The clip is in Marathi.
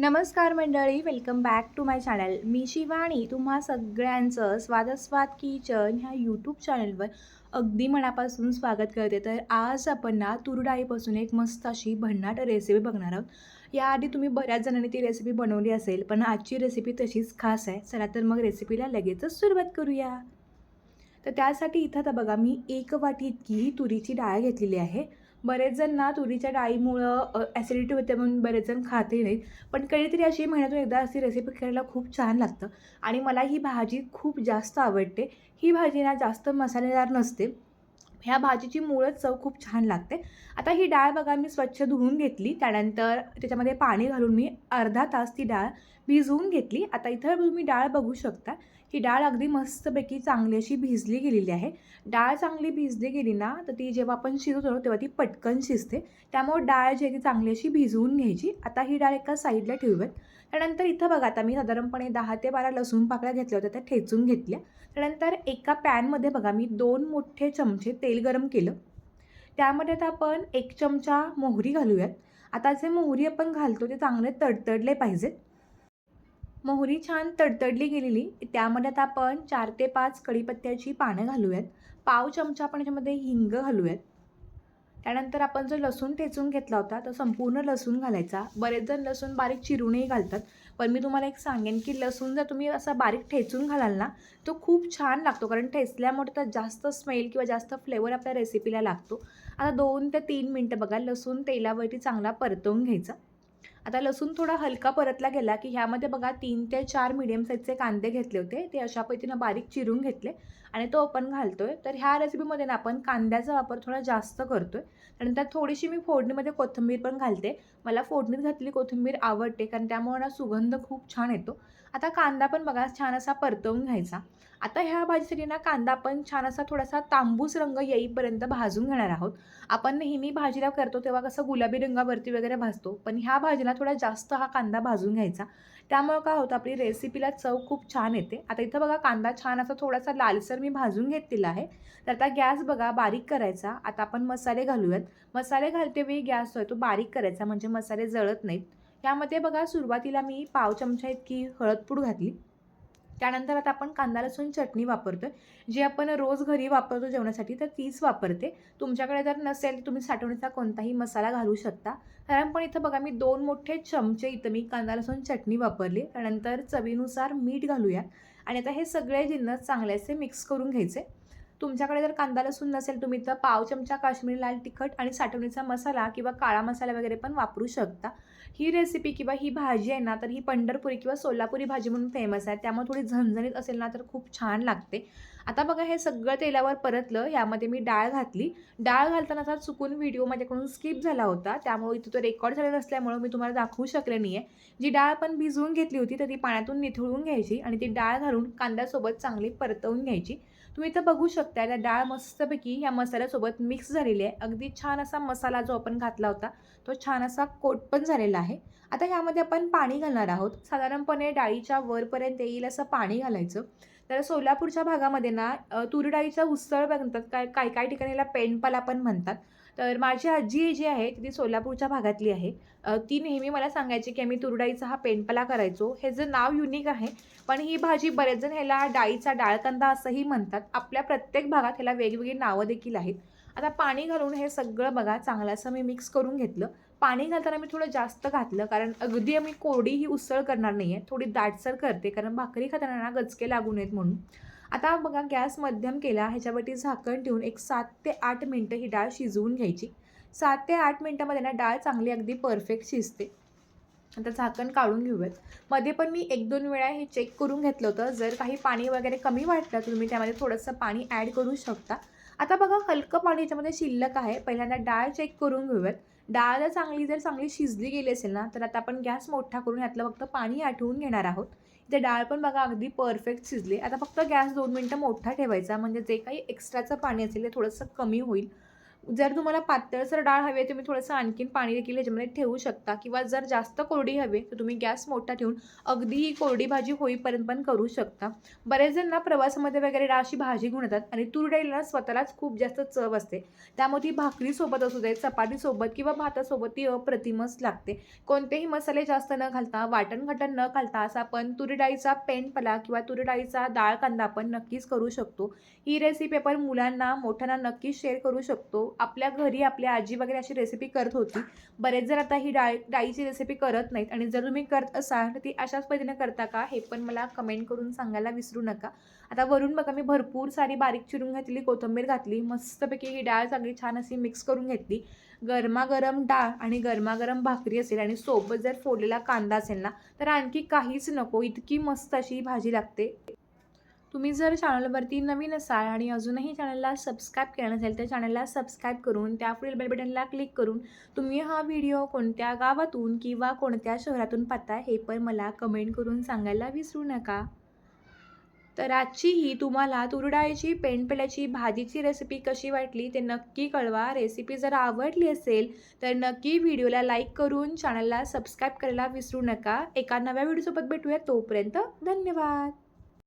नमस्कार मंडळी welcome back to my channel मी शिवाणी तुम्हा सगळ्यांचं स्वादस्वाद किचन ह्या यूट्यूब चॅनलवर अगदी मनापासून स्वागत करते. तर आज आपण ना तुरडाळीपासून एक मस्त अशी भन्नाट रेसिपी बघणार आहोत. याआधी तुम्ही बऱ्याच जणांनी ती रेसिपी बनवली असेल पण आजची रेसिपी तशीच खास आहे. चला तर मग रेसिपीला लगेचच सुरुवात करूया. तर त्यासाठी इथं आता बघा मी एक वाटी इतकी तुरीची डाळ घेतलेली आहे. बरेच जण ना तुरीच्या डाळीमुळं ॲसिडिटी होते म्हणून बरेच जण खातही नाहीत पण कधीतरी अशी महिन्यातून एकदा अशी रेसिपी करायला खूप छान लागतं. आणि मला ही भाजी खूप जास्त आवडते. ही भाजी ना जास्त मसालेदार नसते. ह्या भाजीची मुळच चव खूप छान लागते. आता ही डाळ बघा मी स्वच्छ धुवून घेतली. त्यानंतर त्याच्यामध्ये पाणी घालून मी अर्धा तास ती डाळ भिजवून घेतली. आता इथं तुम्ही डाळ बघू शकता. ही डाळ अगदी मस्तपैकी चांगली अशी भिजली गेलेली आहे. डाळ चांगली भिजली गेली ना तर ती जेव्हा आपण शिजवतो तेव्हा ती पटकन शिजते. त्यामुळे डाळ जी आहे ती चांगली अशी भिजवून घ्यायची. आता ही डाळ एका साईडला ठेवूयात. त्यानंतर इथं बघा आता मी साधारणपणे दहा ते बारा लसूण पाकळ्या घेतल्या होत्या त्या ठेचून घेतल्या. त्यानंतर एका पॅनमध्ये बघा मी दोन मोठे चमचे तेल गरम केलं. त्यामध्ये आता आपण एक चमचा मोहरी घालूयात. आता जे मोहरी आपण घालतो ते चांगले तडतडले पाहिजेत. मोहरी छान तडतडली गेलेली. त्यामध्ये आता आपण चार ते पाच कढीपत्त्याची पानं घालूयात. पाव चमचा आपण याच्यामध्ये हिंग घालूयात. त्यानंतर आपण जो लसूण ठेचून घेतला होता तो संपूर्ण लसूण घालायचा. बरेच जण लसूण बारीक चिरूनही घालतात. पण मी तुम्हाला एक सांगेन की लसूण जर तुम्ही असा बारीक ठेचून घालाल ना तो खूप छान लागतो. कारण ठेचल्यामुळे तर जास्त स्मेल किंवा जास्त फ्लेवर आपल्या रेसिपीला लागतो. आता दोन ते तीन मिनटं बघा लसूण तेलावरती चांगला परतवून घ्यायचा. आता लसूण थोडा हलका परतला गेला की ह्यामध्ये बघा तीन ते चार मिडियम साईजचे कांदे घेतले होते. ते अशा पद्धतीनं बारीक चिरून घेतले आणि तो आपण घालतोय. तर ह्या रेसिपीमध्ये ना आपण कांद्याचा वापर थोडा जास्त करतोय. त्यानंतर थोडीशी मी फोडणीमध्ये कोथिंबीर पण घालते. मला फोडणीत घातलेली कोथिंबीर आवडते कारण त्यामुळे ना सुगंध खूप छान येतो. आता कांदा पण बघा छान असा परतवून घ्यायचा. आता ह्या भाजीसाठी ना कांदा आपण छान असा थोडासा तांबूस रंग येईपर्यंत भाजून घेणार आहोत. आपण नेहमी भाजीला करतो तेव्हा कसं गुलाबी रंगावरती वगैरे भाजतो. पण ह्या भाजीला थोडा जास्त हा कांदा भाजून घ्यायचा. त्यामुळं काय होतं आपली रेसिपीला चव खूप छान येते. आता इथं बघा कांदा छान असा थोडासा लालसर मी भाजून घेतलेला आहे. तर आता गॅस बघा बारीक करायचा. आता आपण मसाले घालूयात. मसाले घालते वेळी गॅस आहे तो बारीक करायचा म्हणजे मसाले जळत नाहीत. यामध्ये बघा सुरुवातीला मी पाव चमचा इतकी हळदपूड घातली. त्यानंतर आता आपण कांदा लसूण चटणी वापरतो आहे जी आपण रोज घरी वापरतो जेवणासाठी तर तीच वापरते. तुमच्याकडे जर नसेल तर तुम्ही साठवणीचा कोणताही मसाला घालू शकता. कारण पण इथं बघा मी दोन मोठे चमचे इथं मी कांदा लसूण चटणी वापरली. त्यानंतर चवीनुसार मीठ घालूया. आणि आता हे सगळे जिन्नस चांगले असे मिक्स करून घ्यायचे. तुमच्याकडे जर कांदा लसूण नसेल तुम्ही तर पाव चमचा काश्मीरी लाल तिखट आणि साठवणीचा मसाला किंवा काळा मसाला वगैरे पण वापरू शकता. ही रेसिपी किंवा ही भाजी आहे ना तर ही पंढरपुरी किंवा सोलापुरी भाजी म्हणून फेमस आहे. त्यामुळे थोडी झणझणीत असेल ना तर खूप छान लागते. आता बघा हे सगळं तेलावर परतलं. यामध्ये मी डाळ घातली. डाळ घालताना असा चुकून व्हिडिओ माझ्याकडून स्किप झाला होता. त्यामुळे इथं तो रेकॉर्ड झालेला नसल्यामुळे मी तुम्हाला दाखवू शकले नाही आहे जी डाळ पण भिजवून घेतली होती तर ती पाण्यातून निथळून घ्यायची आणि ती डाळ घालून कांद्यासोबत चांगली परतवून घ्यायची. तुम्ही इथं बघू शकता त्या डाळ मस्तपैकी ह्या मसाल्यासोबत मिक्स झालेली आहे. अगदी छान असा मसाला जो आपण घातला होता तो छान असा कोट पण झालेला आहे. आता ह्यामध्ये आपण पाणी घालणार आहोत. साधारणपणे डाळीच्या वरपर्यंत येईल असं पाणी घालायचं. तर सोलापूरच्या भागामध्ये ना तूर डाळीचा उसळ म्हणतात काय काय काय ठिकाणी याला पेंडपाला पण म्हणतात. तर माझी आजी जी आहे ती सोलापूरच्या भागातली आहे. ती नेहमी मला सांगायची की आम्ही तुरडाईचा हा पेंडपला करायचो. हे जे नाव युनिक आहे पण ही भाजी बरेच जण ह्याला डाळीचा डाळकंदा असंही म्हणतात. आपल्या प्रत्येक भागात ह्याला वेगवेगळी नावं देखील आहेत. आता पाणी घालून हे सगळं बघा चांगलं असं मी मिक्स करून घेतलं. पाणी घालताना मी थोडं जास्त घातलं कारण अगदी आम्ही कोरडी ही उसळ करणार नाही आहे थोडी दाटसर करते कारण भाकरी खाताना गचके लागू नयेत म्हणून. आता बघा गॅस मध्यम केला ह्याच्यावरती झाकण ठेवून एक सात ते आठ मिनटं ही डाळ शिजवून घ्यायची. सात ते आठ मिनटामध्ये ना डाळ चांगली अगदी परफेक्ट शिजते. आता झाकण काढून घेऊयात. मध्ये पण मी एक दोन वेळा हे चेक करून घेतलं होतं. जर काही पाणी वगैरे कमी वाटलं तर तुम्ही त्यामध्ये थोडंसं पाणी ॲड करू शकता. आता बघा हलकं पाणी याच्यामध्ये शिल्लक आहे. पहिल्यांदा डाळ चेक करून घेऊयात. डाळ जर चांगली जर चांगली शिजली गेली असेल ना तर आता आपण गॅस मोठा करून यातलं फक्त पाणी आठवून घेणार आहोत. ते डाळ पण बघा अगदी परफेक्ट शिजली. आता फक्त गॅस दोन मिनटं मोठा ठेवायचा. म्हणजे जे काही एक्स्ट्राचं पाणी असेल ते थोडंसं कमी होईल. जर तुम्हाला पातळसर डाळ हवी आहे तुम्ही थोडंसं आणखीन पाणी देखील ह्याच्यामध्ये ठेवू शकता. किंवा जर जास्त कोरडी हवी तर तुम्ही गॅस मोठा ठेवून अगदी ही कोरडी भाजी होईपर्यंत पण करू शकता. बरेच जण ना प्रवासामध्ये वगैरे डाळ अशी भाजी घेऊन येतात आणि तूर डाळीला स्वतःलाच खूप जास्त चव असते. त्यामुळे ती भाकरीसोबत असू दे चपातीसोबत किंवा भातासोबत ती अप्रतिमच लागते. कोणतेही मसाले जास्त न घालता वाटण घटण न घालता असा आपण तुरी डाळीचा पेनपला किंवा तुरी डाळीचा डाळ कांदा आपण नक्कीच करू शकतो. ही रेसिपी आपण मुलांना मोठ्यांना नक्कीच शेअर करू शकतो. आपल्या घरी आपल्या आजी वगैरे अशी रेसिपी करत होती. बरेच जण आता ही डाळ डाळीची रेसिपी करत नाहीत. आणि जर तुम्ही करत असाल तर ती अशाच पद्धतीने करता का? हे पण मला कमेंट करून सांगायला विसरू नका. आता वरून बघा मी भरपूर सारी बारीक चिरून घातली कोथिंबीर घातली. मस्तपैकी ही डाळ चांगली छान अशी मिक्स करून घेतली. गरमागरम डाळ आणि गरमागरम भाकरी असेल आणि सोबत जर फोडलेला कांदा असेल ना तर आणखी काहीच नको. इतकी मस्त अशी भाजी लागते. तुम्ही जर चॅनलवरती नवीन असाल आणि अजूनही चॅनलला सबस्क्राईब केलं नसेल तर चॅनलला सबस्क्राईब करून त्या पुढील बेल बटनला क्लिक करून तुम्ही हा व्हिडिओ कोणत्या गावातून किंवा कोणत्या शहरातून पाहता हे पण मला कमेंट करून सांगायला विसरू नका. तर आजची ही तुम्हाला तुरडाळीची पेंडपेल्याची भाजीची रेसिपी कशी वाटली ते नक्की कळवा. रेसिपी जर आवडली असेल तर नक्की व्हिडिओला लाईक करून चॅनलला सबस्क्राईब करायला विसरू नका. एका नव्या व्हिडिओसोबत भेटूया तोपर्यंत धन्यवाद.